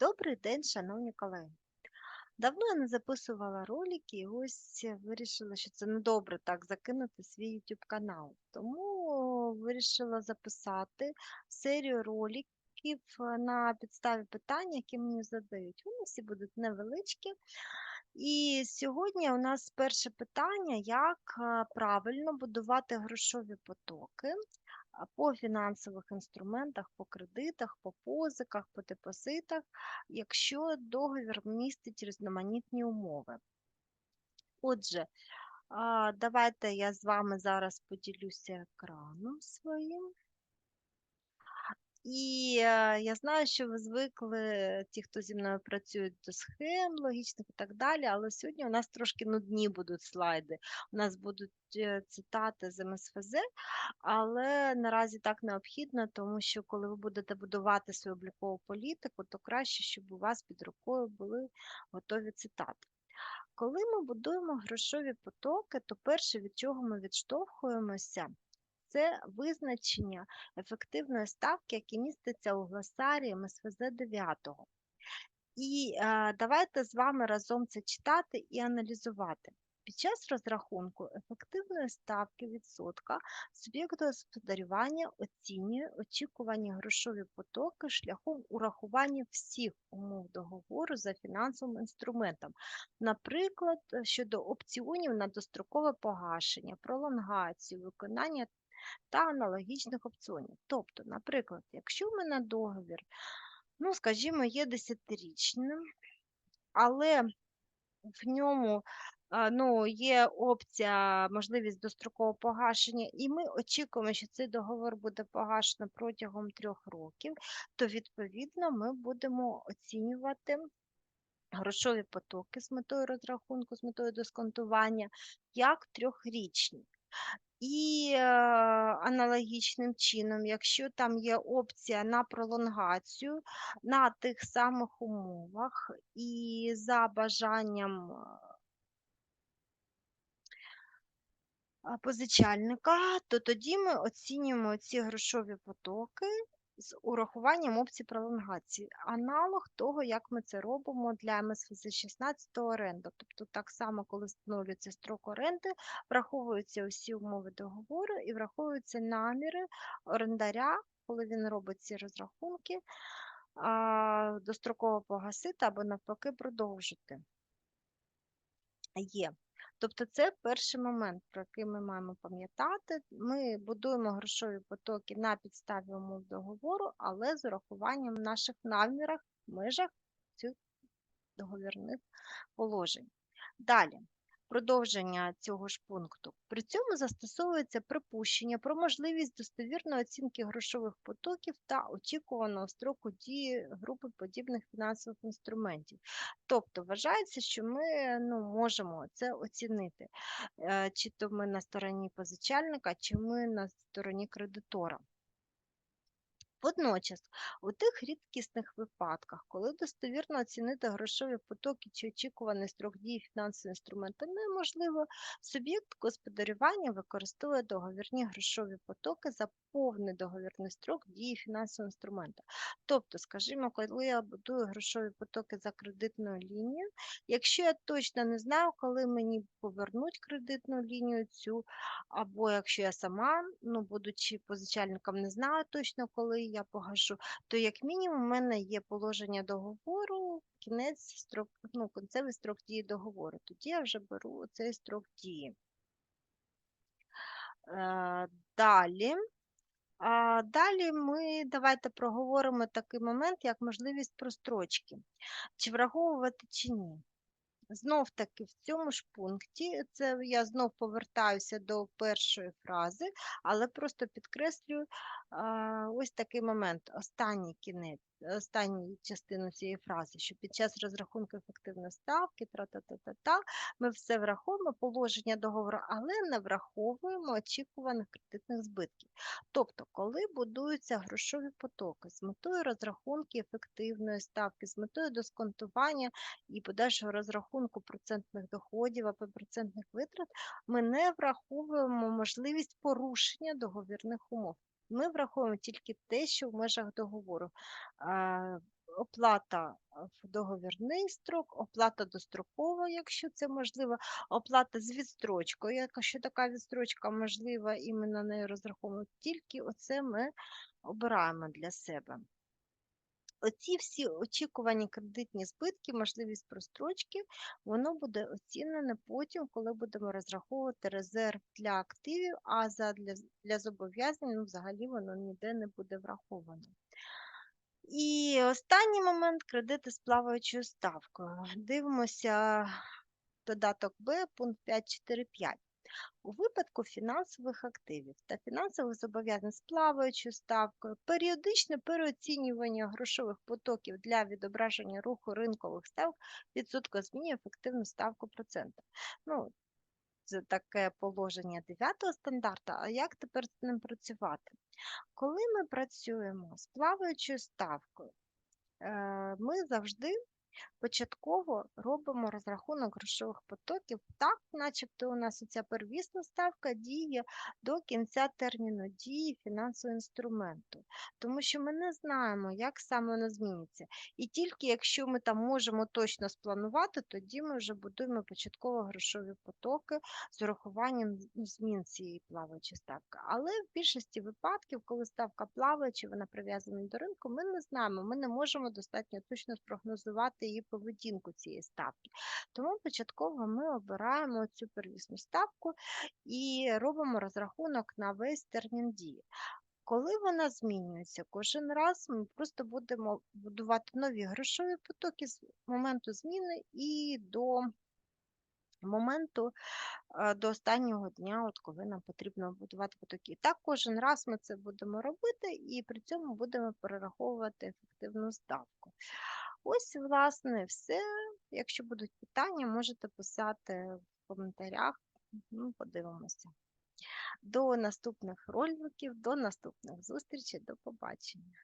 Добрий день, шановні колеги. Давно я не записувала ролики, і ось вирішила, що це недобре так закинути свій YouTube канал. Тому вирішила записати серію роликів е, на підставі питань, які мені задають. Вони всі будуть невеличкі. І сьогодні у нас перше питання: як е, правильно будувати грошові потоки по фінансових інструментах, по кредитах, по позиках, по депозитах, якщо договір містить різноманітні умови. Отже, давайте я з вами зараз поділюся екраном своїм. І е, я знаю, що ви звикли, ті, хто зі мною працюють до схем логічних і так далі, але сьогодні у нас трошки нудні будуть слайди. У нас будуть е, цитати з МСФЗ, але наразі так необхідно, тому що коли ви будете будувати свою облікову політику, то краще, щоб у вас під рукою були готові цитати. Коли ми будуємо грошові потоки, то перше, від чого ми відштовхуємося, це визначення ефективної ставки, яке міститься у гласарі МСФЗ 9. І е, давайте з вами разом це читати і аналізувати. Під час розрахунку ефективної ставки відсотка суб'єкт господарювання оцінює очікувані грошові потоки шляхом урахування всіх умов договору за фінансовим інструментом, наприклад, щодо опціонів на дострокове погашення, пролонгацію, виконання та аналогічних опціонів. Тобто, наприклад, якщо в мене договір, ну, скажімо, є десятирічним, але в ньому ну, є опція, можливість дострокового погашення, і ми очікуємо, що цей договор буде погашено протягом трьох років, то відповідно ми будемо оцінювати. Грошові потоки з метою розрахунку, з метою дисконтування, як трьохрічні. І е, аналогічним чином, якщо там є опція на пролонгацію на тих самих умовах і за бажанням е, позичальника, то тоді ми оцінюємо ці грошові потоки з урахуванням опції пролонгації. Аналог того, як ми це робимо для МСФЗ 16 оренда. Тобто, так само, коли встановлюється строк оренди, враховуються усі умови договору і враховуються наміри орендаря, коли він робить ці розрахунки, достроково погасити або навпаки продовжити. Є. Тобто це перший момент, про який ми маємо пам'ятати. Ми будуємо грошові потоки на підставі умов договору, але з урахуванням наших намірах в межах цих договірних положень. Далі. Продовження цього ж пункту. При цьому застосовується припущення про можливість достовірної оцінки грошових потоків та очікуваного строку дії групи подібних фінансових інструментів. Тобто вважається, що ми ну, можемо це оцінити, е, чи то ми на стороні позичальника, чи ми на стороні кредитора. Водночас, у тих рідкісних випадках, коли достовірно оцінити грошові потоки чи очікуваний строк дії фінансового інструменту неможливо, суб'єкт господарювання використовує договірні грошові потоки за повний договірний строк дії фінансового інструменту. Тобто, скажімо, коли я будую грошові потоки за кредитною лінією, якщо я точно не знаю, коли мені повернуть кредитну лінію цю, або якщо я сама, ну, будучи позичальником, не знаю точно, коли я погашу, то як мінімум у мене є положення договору, кінець строк, ну, кінцевий строк дії договору. Тоді я вже беру цей строк дії. Е, далі. А Далі ми давайте проговоримо такий момент, як можливість прострочки. Чи враховувати, чи ні. Знов таки в цьому ж пункті, це я знов повертаюся до першої фрази, але просто підкреслюю ось такий момент, останній кінець останню частину цієї фрази, що під час розрахунку ефективної ставки, тра-та-та-та-та, ми все враховуємо положення договору, але не враховуємо очікуваних кредитних збитків. Тобто, коли будуються грошові потоки з метою розрахунки ефективної ставки, з метою дисконтування і подальшого розрахунку процентних доходів або процентних витрат, ми не враховуємо можливість порушення договірних умов. Ми враховуємо тільки те, що в межах договору. оплата в договірний строк, оплата дострокова, якщо це можливо, оплата з відстрочкою, якщо така відстрочка можлива, і ми на неї розраховуємо, тільки оце ми обираємо для себе. Оці всі очікувані кредитні збитки, можливість прострочки, воно буде оцінене потім, коли будемо розраховувати резерв для активів, а за, для, для зобов'язань ну, взагалі воно ніде не буде враховано. І останній момент кредити з плаваючою ставкою. Дивимося додаток Б, пункт 5.4.5. У випадку фінансових активів та фінансових зобов'язань з плаваючою ставкою, періодичне переоцінювання грошових потоків для відображення руху ринкових ставок відсотка змінює ефективну ставку процента. Ну, це таке положення 9 стандарту, а як тепер з ним працювати? Коли ми працюємо з плаваючою ставкою, е, ми завжди початково робимо розрахунок грошових потоків, так, начебто у нас ця первісна ставка діє до кінця терміну дії фінансового інструменту, тому що ми не знаємо, як саме воно зміниться. І тільки якщо ми там можемо точно спланувати, тоді ми вже будуємо початково грошові потоки з урахуванням змін цієї плаваючої ставки. Але в більшості випадків, коли ставка плаваюча, вона прив'язана до ринку, ми не знаємо, ми не можемо достатньо точно спрогнозувати її поведінку цієї ставки. Тому початково ми обираємо цю первісну ставку і робимо розрахунок на весь термін дії. Коли вона змінюється кожен раз, ми просто будемо будувати нові грошові потоки з моменту зміни і до моменту е, до останнього дня, от коли нам потрібно будувати потоки. Так, кожен раз ми це будемо робити і при цьому будемо перераховувати ефективну ставку. Ось, власне, все. Якщо будуть питання, можете писати в коментарях. Ну, подивимося. До наступних роликів, до наступних зустрічей, до побачення.